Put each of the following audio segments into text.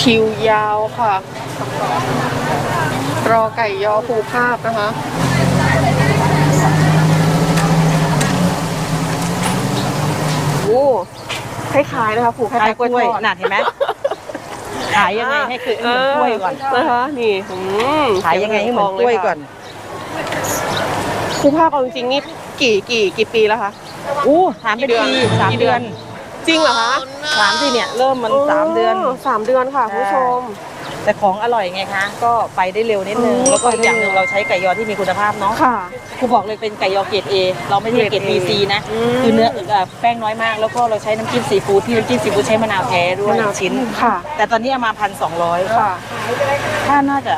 คิวยาวค่ะ รอไก่ยอภูภาพนะคะโอ้คล้ายๆนะคะผูกคล้ายๆกล้วยทอดน่ะเห็นไหมขายยังไงให้คือเหมือนกล้วยก่อนเนะคะนี่อืมขายยังไงให้เหมือนกล้วยก่อนภูภาพเอาจริงๆนี่กี่กี่กี่ปีแล้วคะอู้ถามเป็นกี่เดือนปีสามกี่เดืเดืออนน จริงเหรอคะสามที่เนี่ยเริ่มมันสามเดือน สามเดือนค่ะคุณผู้ชม แต่ของอร่อยไงคะ ก็ไปได้เร็วนิดนึงอืมแล้วก็อีกอย่างหไปได้นึ่งเร็วเราใช้ไก่ยอที่มีคุณภาพเนาะค่ะครูบอกเลยเป็นไก่ยอเกรด A เราไม่ใช่เกรดเกรด A B C นะอืมคือเนื้อเอ่อแป้งน้อยมาก แล้วก็เราใช้น้ำจิ้มซีฟู้ดที่น้ำจิ้มซีฟู้ดใช้มะนาวแท้ด้วยมะนาวชิ้นค่ะ แต่ตอนนี้เอามาพันสองร้อยค่ะถ้าน่าจะ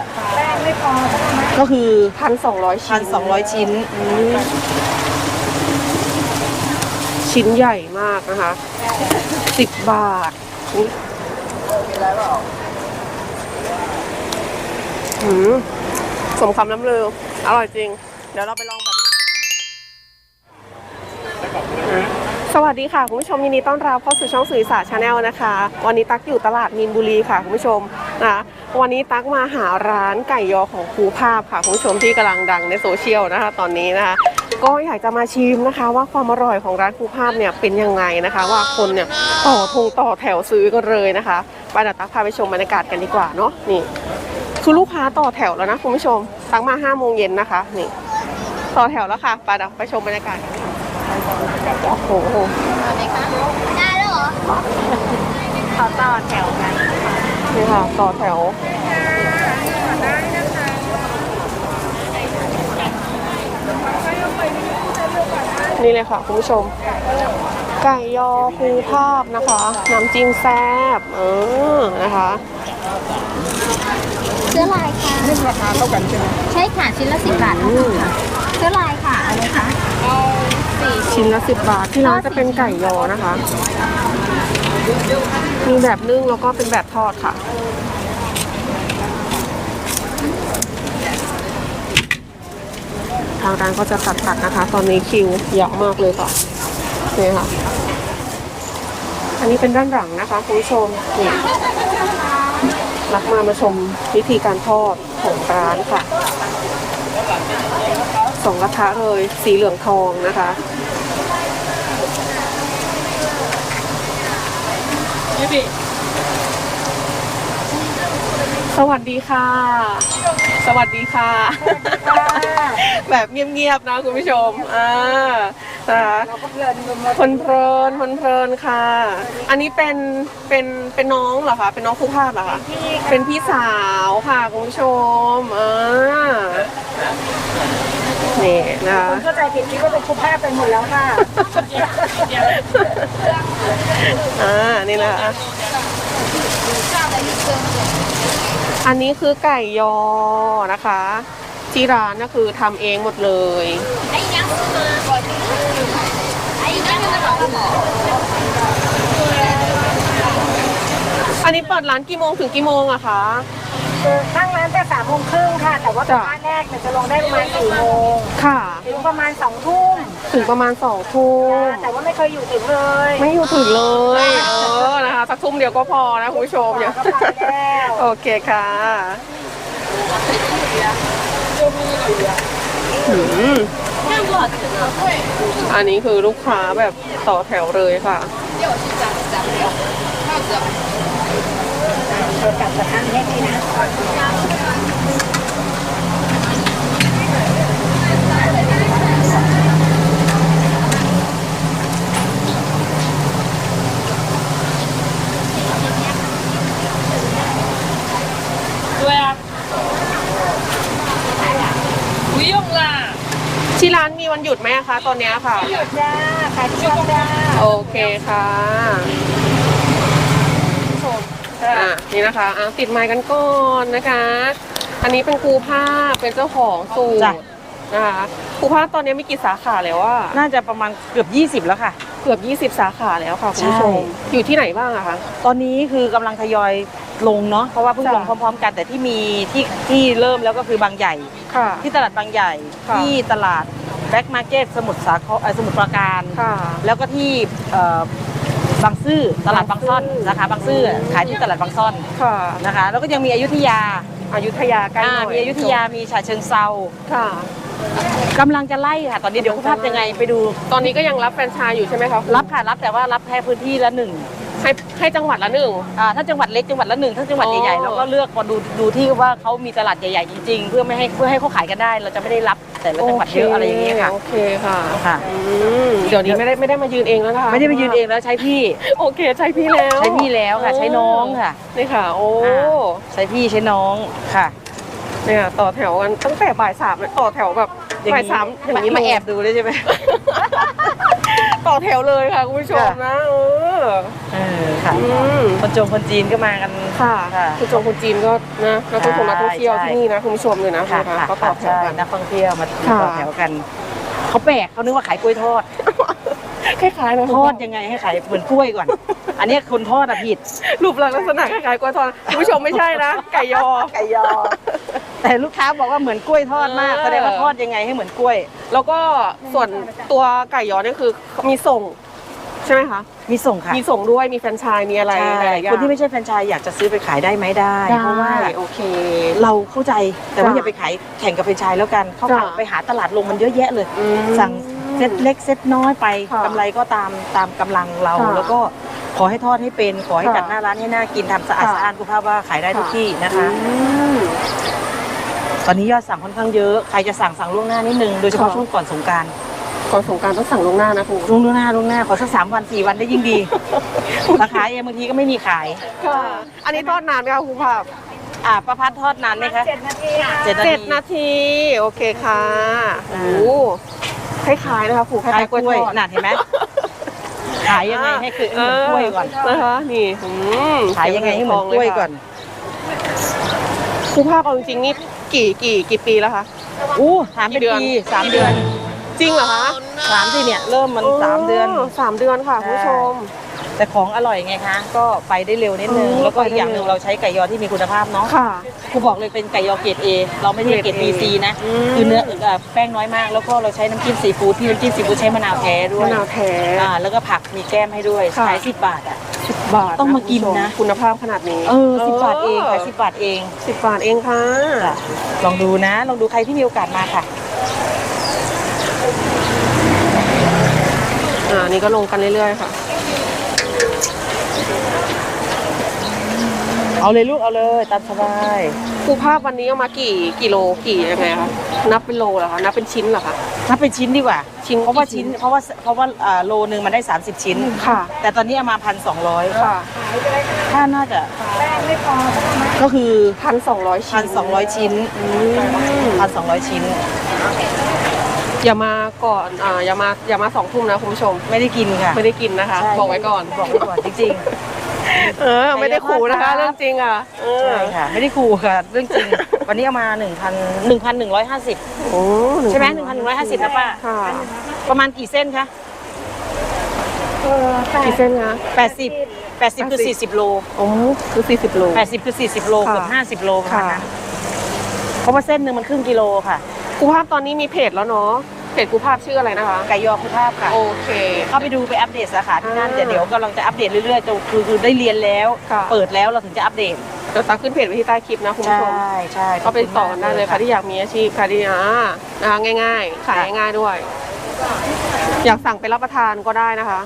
ก็คือพันสองร้อยพันสองร้อยชิ้น ชิ้นใหญ่มากนะคะสิบบาทหืมสมคำน้ำลือ อร่อยจริง เดี๋ยวเราไปลองแบบสวัสดีค่ะคุณผู้ชมยินดีต้อนรับเข้าสู่ช่องสื่อสารชาแนลนะคะ วันนี้ตักอยู่ตลาดมีนบุรีค่ะคุณผู้ชมนะวันนี้ตักมาหาร้านไก่ยอของครูภาพค่ะคุณผู้ชมที่กำลังดังในโซเชียลนะคะ ตอนนี้นะคะ ก็อยากจะมาชิมนะคะ ว่าความอร่อยของร้านครูภาพเนี่ยเป็นยังไงนะคะ ว่าคนเนี่ยต่อทงต่อแถวซื้อกันเลยนะคะไปเดี๋ยวตักพาไปชมบรรยากาศกันดีกว่าเนาะนี่ คือลูกค้าต่อแถวแล้วนะคุณผู้ชมตักมา5้าโมงเย็นนะคะนี่ต่อแถวแล้วค่ะไปเดี๋ยวไปชมบรรยากาศกันค่ะโอ้โหได้แล้วเหรอเขาต่อแถวกันนี่ค่ะต่อแถว นี่เลยค่ะคุณผู้ชม ไก่ยอคูภาพนะคะ น้ำจิ้มแซ่บเออนะคะเสื้อลายค่ะนี่ราคาเท่ากันใช่ไหมใช่ค่ะชิ้นละสิบบาทเท่ากันค่ะเสื้อลายค่ะเอะไรคะเอาสี่ชิ้นละสิบบาทที่ร้านจะเป็นไก่ยอนะคะ มีแบบนึ่งแล้วก็เป็นแบบทอดค่ะ ทางร้านก็จะตัดตัดๆนะคะ ตอนนี้คิวยาวมากเลยค่ะนี่ค่ะ อันนี้เป็นด้านหลังนะคะคุณผู้ชมนี่รักมามาชมวิธีการทอดของร้านค่ะสองกระทะเลยสีเหลืองทองนะคะ สวัสดีค่ะ สวัสดีค่ะ แบบเงียบๆนะคุณผู้ชมอ่านะคะคนเพลินคนเพลินค่ะ อันนี้เป็นเป็นเป็นน้องเหรอคะ เป็นน้องครูภาพเหรอคะเป็นพี่สาวค่ะคุณผู้ชมอ่านี่นะคะเข้าใจผิดคิดว่าเป็นคุภาพไปหมดแล้วค่ะ อ่า นี่นะคะ อันนี้คือไก่ยอนะคะ ที่ร้านก็คือทำเองหมดเลยไอ้ยังซื้อก่อนไอ้ยังอันนี้เปิดร้านกี่โมงถึงกี่โมงอะคะตั้งานแต่สามโมงครึ่งค่ะ แต่ว่าจ้ะ บ้านแรกเนี่ยจะลงได้ประมาณสี่โมงค่ะ ถึงประมาณสองทุ่มถึงประมาณสองทุ่มแต่ว่าไม่เคยอยู่ถึงเลยไม่อยู่ถึงเลย เออนะคะ สักทุ่มเดียวก็พอนะ คุณผู้ชมอย่าก็ไปแล้วโอเคค่ะอืมอันนี้คือลูกค้าแบบต่อแถวเลยค่ะ เปิดกลับกระทั่งแค่นี้นะที่ร้านมีวันหยุดไหมอะคะตอนเนี้ยค่ะจ้าขายทุกวันจ้า โอเคค่ะช มอะนี่นะคะอะติดไม้กันก่อนนะคะ อันนี้เป็นครูภาพเป็นเจ้าของสูตจ้ะ รนะคะครูภาพตอนนี้มีกี่สาขาแล้วว่าน่าจะประมาณเกือบ 20 แล้วค่ะ เกือบ 20 สาขาแล้วค่ะคุณผู้ชมใช่ อยู่ที่ไหนบ้างอะคะ ตอนนี้คือกำลังทยอยลงเนาะเพราะว่าเพิ่งจ้ะ ลงพร้อม ๆ กันแต่ที่มีที่ที่เริ่มแล้วก็คือบางใหญ่ ค่ะ ที่ตลาดบางใหญ่ค่ะ ที่ตลาดแบ็กมาร์เก็ตสมุทรสาครเอ่อสมุทรปราการ ค่ะ แล้วก็ที่เอ่อ บางซื่อตลาดบางซ่อนบางซื่อสาขาบางซื่อขายที่ตลาดบางซ่อนค่ะนะคะ แล้วก็ยังมีอยุธยาอยุธยาใกล้หอ่าน่อยมีอยุธยามีฉะเชิงเซาค่ะกำลังจะไล่ค่ะ ตอนนี้เดี๋ยวคุณภาพยังไงไปดู ตอนนี้ก็ยังรับแฟรนไชส์อยู่ใช่ไหมคะคุณรับค่ะรับแต่ว่ารับแค่พื้นที่ละหนึ่ง ให้ให้จังหวัดละหนึ่ง อ่าถ้าจังหวัดเล็กจังหวัดละหนึ่งถ้าจังหวัดอ๋อใหญ่ๆเราก็เลือกมาดูดูที่ว่าเขามีตลาดใหญ่ๆจริงๆ เพื่อไม่ให้เพื่อให้เขาขายกันได้ เราจะไม่ได้รับแต่ละจังหวัดเยอะอะไรอย่างเงี้ยค่ะโอเคค่ะค่ะ อืมเดี๋ยวนี้ไม่ได้ไม่ได้มายืนเองแล้วนะคะไม่ได้ไปยืนเองแล้วใช้พี่โอเคใช้พี่แล้ว ใช้พี่แล้วค่ะ ใช้น้องค่ะ นี่ค่ะ โอ้อ่า ใช้พี่ใช้น้องค่ะเนี่ยต่อแถวกันตั้งแต่บ่ายสามเลยต่อแถวแบบอย่างบ่ายนี้สามอย่างนี้มาเลยแอบดูเลยใช่ไหม ต่อแถวเลยค่ะคุณผู้ชมค่ะนะเออเออค่ะอืมคนจงคนจีนก็มากัน ค่ะค่ะคุณจงคนจีนก็นะนักท่องเที่ยวนักท่องเที่ยวใช่ที่นี่นะคุณผู้ชมเลยนะค่ะคุณค่ะเขาต่อแถวใช่กันนักท่องเที่ยวมาค่ะต่อแถวกันเขาแปลกเขานึกว่าขายกล้วยทอดคล้ายๆนะทอดยังไงให้ขายเหมือนกล้วยก่อน อันนี้คนทอดอะผิดรูปลักษณะคล้ายๆกล้วยทอดคุณผู้ชมไม่ใช่นะไก่ยอไก่ยอ แต่ลูกค้าบอกว่าเหมือนกล้วยทอดมากเออแสดงว่าทอดยังไงให้เหมือนกล้วย แล้วก็ส่วนตัวไก่ยอเนี่ยคือมีส่งใช่ไหมคะ มีส่งค่ะมีส่งด้วยมีแฟรนไชส์มีอะไรใช่หลายๆอย่างคนที่ไม่ใช่แฟรนไชส์อยากจะซื้อไปขายได้ไหมได้ได้เพราะว่าโอเค เราเข้าใจแต่ว่าจ้ะอย่าไปขายแข่งกับแฟรนไชส์แล้วกัน เข้าจ้ะไปหาตลาดลงมันเยอะแยะเลยอืมสั่งเซ็ตเล็กเซ็ตน้อยไปค่ะกำไรก็ตามตามกำลังเราค่ะแล้วก็ขอให้ทอดให้เป็น ขอให้ค่ะจัดหน้าร้านให้น่ากินทำสะอาดค่ะสะอ้านคุณภาพว่าขายได้ทุกที่นะคะอืม ตอนนี้ยอดสั่งค่อนข้างเยอะใครจะสั่งสั่งล่วงหน้านิดนึงโดยเฉพาะค่ะช่วงก่อนสงกรารก่อนสงกรารต้องสั่งล่วงหน้านะคุณล่วงหน้าล่วงหน้าขอสักสามวันสี่วันได้ยิ่งดี ราคาเองบางทีก็ไม่มีขาย ค่ะ อันนี้ทอดนานไหมคะคุณภาพอ่าประพัดทอดนานไหมคะเจ็ดนาทีค่ะเจ็ดนาเจ็ดที นาที โอเคค่ะอ่าโอ้คล้ายๆนะคะผูกคล้าขายยๆกกล้วยล้วยทอดน่ะเห็นไหมขายยังไงให้คือเหมือนกล้วยก่อนนะคะนี่อืมขายยังไงให้เหมือนกล้วยก่อน ครูภาพเอาจริงๆนี่ กี่กี่กี่ปีแล้วคะอู้ถามเป็นกี่เดือนปีสามเดือนจริงเหรอคะสามที่เนี่ยเริ่มมันสามเดือนสามเดือนค่ะใช่คุณผู้ชม แต่ของอร่อยไงคะก็ไปได้เร็วนิดนึงอืมแล้วก็อีกอย่างหนึ่งไปได้เร็วเราใช้ไก่ยอที่มีคุณภาพเนาะค่ะครูบอกเลยเป็นไก่ยอเกรด A เราไม่ใช่เกรดเกรด A B C นะอืมคือเนื้อเอ่อแป้งน้อยมาก แล้วก็เราใช้น้ำจิ้มซีฟู้ดที่น้ำจิ้มซีฟู้ดใช้มะนาวแท้ด้วยมะนาวแท้อ่าแล้วก็ผักมีแก้มให้ด้วยค่ะขายสิบบาทอะสิ บบาทต้องมากินนะคุณผู้ชมคุณภาพขนาดนี้ เออสิบบาทเองขายสิบบาทเองสิบบาทเองค่ะจ้ะลองดูนะ ลองดูใครที่มีโอกาสมาค่ะ อ่า นี่ก็ลงกันเรื่อยๆค่ะ เอาเลยลูกเอาเลยตามสบาย ครูภาพวันนี้เอามากี่กิโลกี่ยังไงคะ นับเป็นโลเหรอคะ นับเป็นชิ้นเหรอคะ ถ้าเป็นชิ้นดีกว่า ชิ้นเพราะว่ากี่ชิ้ชิ้นนเพราะว่าเพราะว่าอ่าโลนึงมันได้ 30 ชิ้น ค่ะ แต่ตอนนี้เอามาพันสองร้อยค่ะถ้าน่าจะก็คือพันสองร้อยชิ้พันนสองร้อยชิ้นอืมพันสองร้อยชิ้น อย่ามาก่อนอ่าอย่ามาอย่ามาสองทุ่มนะคุณผู้ชม ไม่ได้กินค่ะไม่ได้กินนะคะ ใช่บอกไว้ก่อน บอกไว้ก่อนจริง เออ ไม่ได้ขู่นะคะ เรื่องจริงอะเอๆอ ใช่ค่ะ ไม่ได้ขู่ค่ะ เรื่องจริง วันนี้เอามาหนึ่งพันหนึ่งพันหนึ่งร้อยห้าสิบโอ้ใช่ไหมหนึ่งพันหนึ่งร้อยห้าสิบนะป้าค่ะประมาณกี่เส้นคะเออแปดกี่เส้นคะแปดสิบแปดสิบคือสี่สิบโล โอ้คือสี่สิบโลแปดสิบคือสี่สิบโลค่ะเกือบห้าสิบโลประมาณค่ะ นั้นเพราะว่าเส้นหนึ่งมันครึ่งกิโลค่ะครูภาพตอนนี้มีเพจแล้วเนาะเพจครูภาพชื่ออะไรนะคะ ไก่ยอคุณภาพค่ะ โอเค เข้าไปดูไปอัปเดตสาขาที่นั่นอ่าแต่เดี๋ยวกำลังจะอัปเดตเรื่อยๆจะคือคือได้เรียนแล้ว ค่ะ เปิดแล้วเราถึงจะอัปเดต เดี๋ยวตักขึ้นเพจไว้ที่ใต้คลิปนะคุณผู้ชม ใช่ก็ไปต่อกันได้เลยค่ะที่อยากมีอาชีพค่ะที่อ่านะคะง่ายๆ ขายง่ายๆด้วย อยากสั่งไปรับประทานก็ได้นะคะ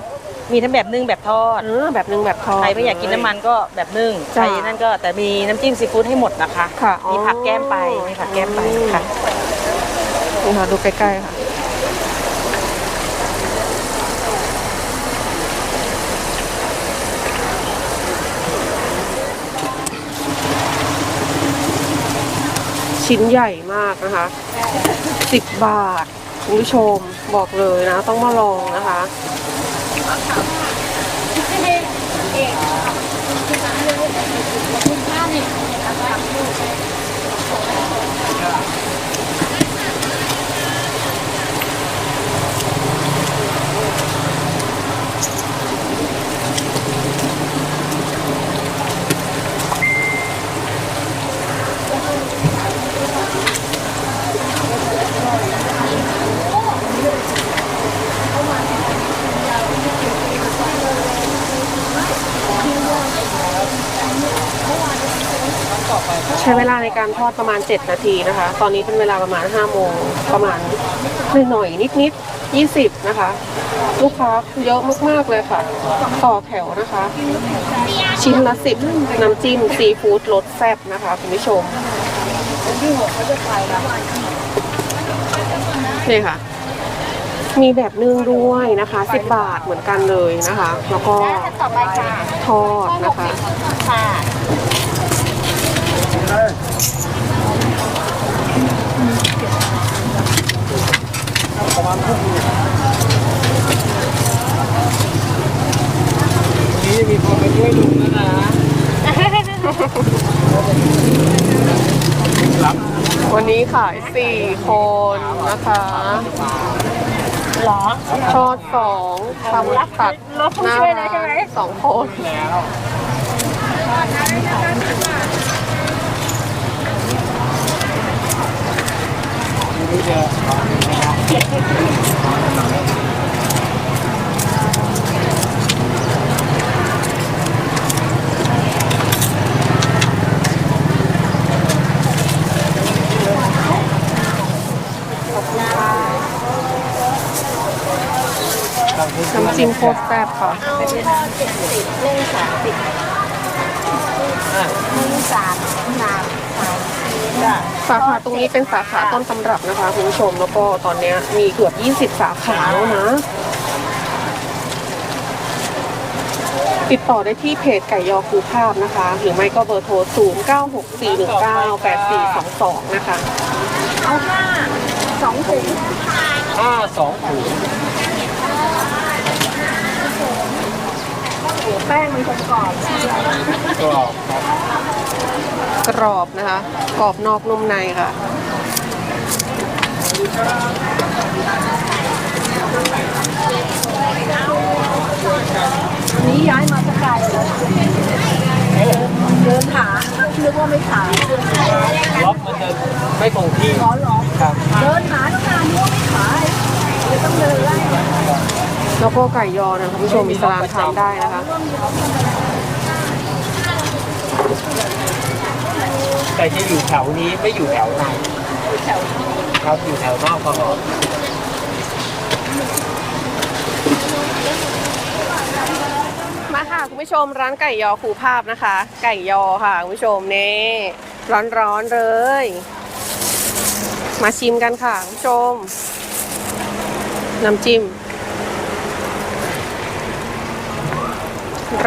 มีทั้งแบบนึ่งแบบทอด เออแบบนึงแบบทอด ใครไม่อยากกินน้ำมันก็แบบนึ่งใคจ้ะรนั่นก็แต่มีน้ำจิ้มซีฟู้ดให้หมดนะคะ ค่ะอ๋อมีผักแก้มไปมีผักแก้มไปค่ะ นี่ค่ะดูใกล้ๆค่ะ ชิ้นใหญ่มากนะคะสิบบาท คุณผู้ชมบอกเลยนะ ต้องมาลองนะคะ การทอดประมาณ 7 นาทีนะคะ ตอนนี้เป็นเวลาประมาณ 5 โมง ประมาณหน่อยๆนิดๆ20 นะคะ ลูกค้าเยอะมากๆเลยค่ะ ต่อแถวนะคะ ชิ้นละ 10 น้ำจิ้มซีฟู้ดรสแซ่บนะคะคุณผู้ชมนี่ค่ะ มีแบบนึ่งด้วยนะคะ 10 บาทเหมือนกันเลยนะคะ แล้วก็ต่อไปค่ะ ทอดนะคะค่ะนี่มีคนมาช่วยลุงแล้วนะวันนี้ขาย4คนนะคะหรอทอดสองทำตัดรถผู้ช่วยเลยใช่ไหมสองคนแล้ว น้ำจิ้มโคตรแซ่บค่ะเอาเจ็ดสิบหนึ่งสามสิบหนึ่งสามสามสาม จ้ะสาขาตรงนี้เป็นสาขาต้นตำรับนะคะคุณผู้ชมแล้วก็ตอนเนี้ยมีเกือบ 20 สาขาแล้วนะ ติดต่อได้ที่เพจไก่ยอคูภาพนะคะ หรือไม่ก็เบอร์โทร 0 9 6 4 1 9 8 4 2 2 นะคะ เอาห้าสองถุงห้าสองถุงแป้งมันกรอบกรอบครับ กรอบนะคะ กรอบนอกนุ่มในค่ะ นี้ย้ายมาสกายเลยเดินหานึกว่าไม่ขายล็อกมันจะไม่คงที่ร้อนหรอครับเดินหาตั้งนานนึกว่าไม่ขายเลยต้องเดินไล่แล้วก็ไก่ยอนะคุณผู้ชมอิสลามทานได้นะคะ แต่จะอยู่แถวนี้ไม่อยู่แถวในครับอยู่แถวนอกพอมาค่ะคุณผู้ชมร้านไก่ยอคูภาพนะคะ ไก่ยอค่ะคุณผู้ชมนี่ร้อนๆเลย มาชิมกันค่ะคุณผู้ชมน้ำจิ้ม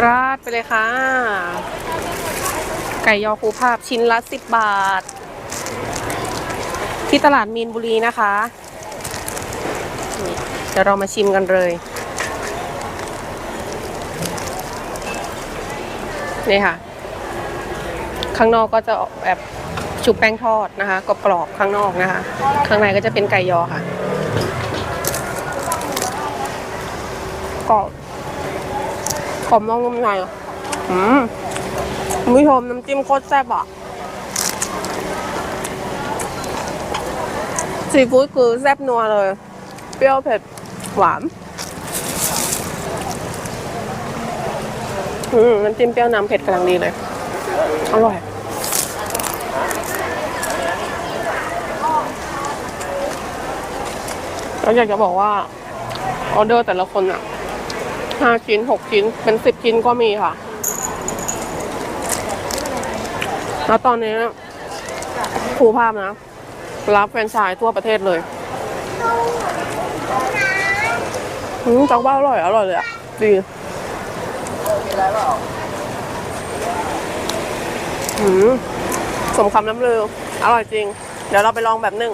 ราดไปเลยค่ะ ไก่ยอคูภาพชิ้นละ 10 บาท ที่ตลาดมีนบุรีนะคะ เดี๋ยวเรามาชิมกันเลยนี่ค่ะ ข้างนอกก็จะออกแบบชุบแป้งทอดนะคะกรอบๆข้างนอกนะคะ ข้างในก็จะเป็นไก่ยอค่ะกรอบกรอบนอกนุ่มในอะอืม คุณผู้ชมน้ำจิ้มโคตรแซ่บอะซีฟู้ดคือแซ่บนัวเลย เปรี้ยวเผ็ดหวานอืมน้ำจิ้มเปรี้ยวน้ำเผ็ดกำลังดีเลย อร่อยแล้วอยากจะบอกว่า ออเดอร์แต่ละคนอะห้าชิ้นหกชิ้น เป็นสิบชิ้นก็มีค่ะ แล้วตอนนี้ครูภาพนะ รับแฟรนไชส์ทั่วประเทศเลยอืมจักว่าอร่อย อร่อยเลยอะ ดีอืมสมคำน้ำลือ อร่อยจริง เดี๋ยวเราไปลองแบบนึ่ง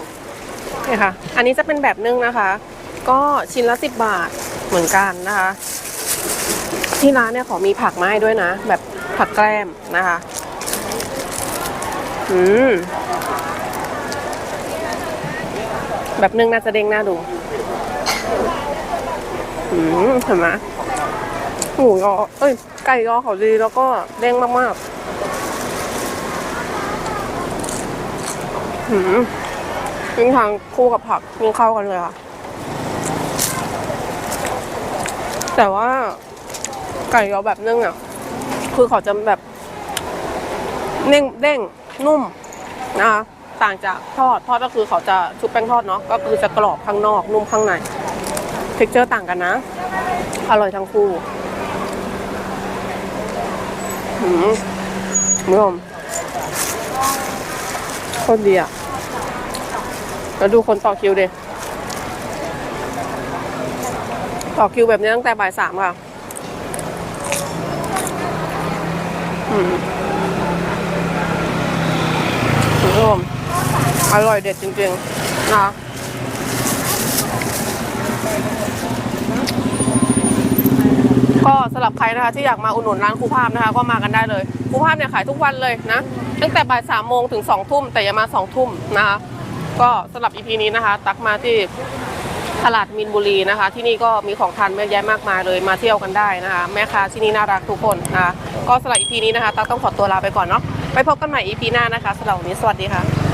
นี่ค่ะ อันนี้จะเป็นแบบนึ่งนะคะ ก็ชิ้นละสิบบาทเหมือนกันนะคะ ที่ร้านเนี่ยขอมีผักมาให้ด้วยนะ แบบผักแกล้มนะคะ อืมแบบนึ่งน่าจะเด้งน่าดู อืมเห็นไหมหมูยอเอ้ย ไก่ยอเขาดีแล้วก็เด้งมากๆหืมกินทางคู่กับผักกินเข้ากันเลยค่ะ แต่ว่าไก่ยอแบบนึ่งอะ คือเขาจะแบบ เด้งเด้ง นุ่มนะคะต่างจากทอดทอดก็คือเขาจะชุบแป้งทอดเนาะก็คือจะกรอบข้างนอกนุ่มข้างในเท็กเจอร์ต่างกันนะ อร่อยทั้งคู่หืมคุณผู้ชมโคตรดีอะแล้วดูคนต่อคิวเดิต่อคิวแบบนี้ตั้งแต่บ่ายสามค่ะ อืมคุณผู้ชม อร่อยเด็ดจริงๆนะคะก็สำหรับใครนะคะที่อยากมาอุดหนุนร้านครูภาพนะคะ ก็มากันได้เลยครูภาพเนี่ยขายทุกวันเลยนะตั้งแต่บ่ายสามโมงถึงสองทุ่มแต่อย่ามาสองทุ่มนะคะ ก็สำหรับอีพีนี้นะคะ ตักมาที่ตลาดมินบุรีนะคะ ที่นี่ก็มีของทานเยอะแยะมากมายเลยมาเที่ยวกันได้นะคะ แม่ค้าที่นี่น่ารักทุกคนนะคะก็สำหรับอีพีนี้นะคะตักต้องขอตัวลาไปก่อนเนาะไปพบกันใหม่อีพีหน้านะคะสำหรับวันนี้สวัสดีค่ะ